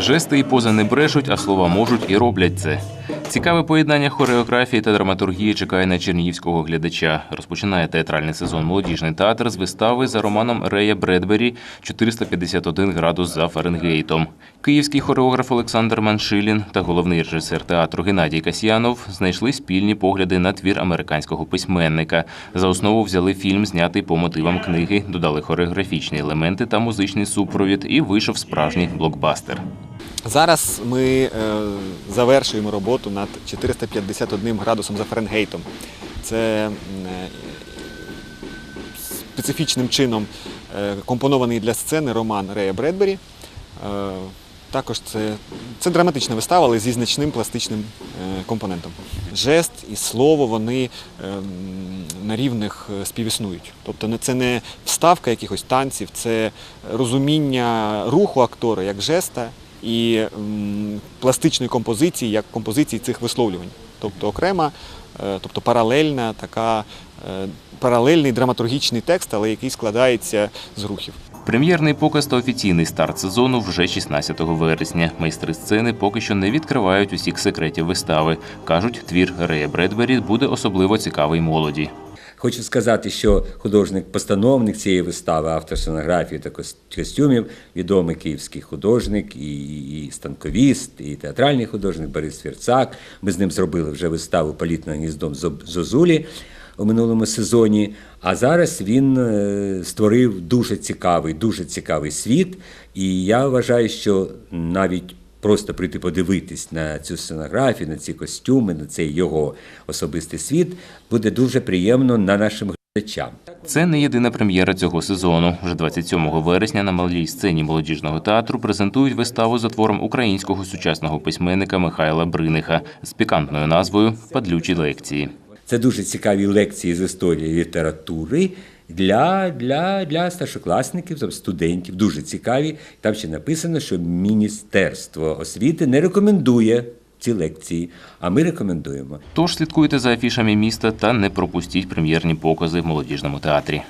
Жести і пози не брешуть, а слова можуть і роблять це. Цікаве поєднання хореографії та драматургії чекає на чернігівського глядача. Розпочинає театральний сезон молодіжний театр з вистави за романом Рея Бредбері «451 градус за Фаренгейтом. Київський хореограф Олександр Маншилін та головний режисер театру Геннадій Касьянов знайшли спільні погляди на твір американського письменника. За основу взяли фільм, знятий по мотивам книги, додали хореографічні елементи та музичний супровід, і вийшов справжній блокбастер. Зараз ми е, завершуємо роботу над 451 градусом за Фаренгейтом. Це е, специфічним чином е, компонований для сцени роман Рея Бредбері. Також це, це драматична вистава, але зі значним пластичним компонентом. Жест і слово вони на рівних співіснують. Тобто це не вставка якихось танців, це розуміння руху актора як жеста і пластичної композиції як композиції цих висловлювань. Тобто окрема, е, тобто паралельна така, е, паралельний драматургічний текст, але який складається з рухів. Прем'єрний показ та офіційний старт сезону вже 16 вересня. Майстри сцени поки що не відкривають усіх секретів вистави. кажуть, твір Рея Бредбері буде особливо цікавий молоді. Хочу сказати, що художник-постановник цієї вистави, автор сценографії та кос- костюмів, відомий київський художник, і, і станковіст, і театральний художник Борис Фірцак. Ми з ним зробили вже виставу Політним гніздом Зоб- Зозулі у минулому сезоні. А зараз він е, створив дуже цікавий, дуже цікавий світ. І я вважаю, що навіть просто прийти подивитись на цю сценографію, на ці костюми, на цей його особистий світ буде дуже приємно на нашим глядачам. Це не єдина прем'єра цього сезону. Вже 27 вересня на малій сцені молодіжного театру презентують виставу за твором українського сучасного письменника Михайла Бриниха з пікантною назвою Падлючі лекції. Це дуже цікаві лекції з історії літератури для, для, для старшокласників, тобто студентів. Дуже цікаві. Там ще написано, що Міністерство освіти не рекомендує ці лекції, а ми рекомендуємо. Тож слідкуйте за афішами міста та не пропустіть прем'єрні покази в молодіжному театрі.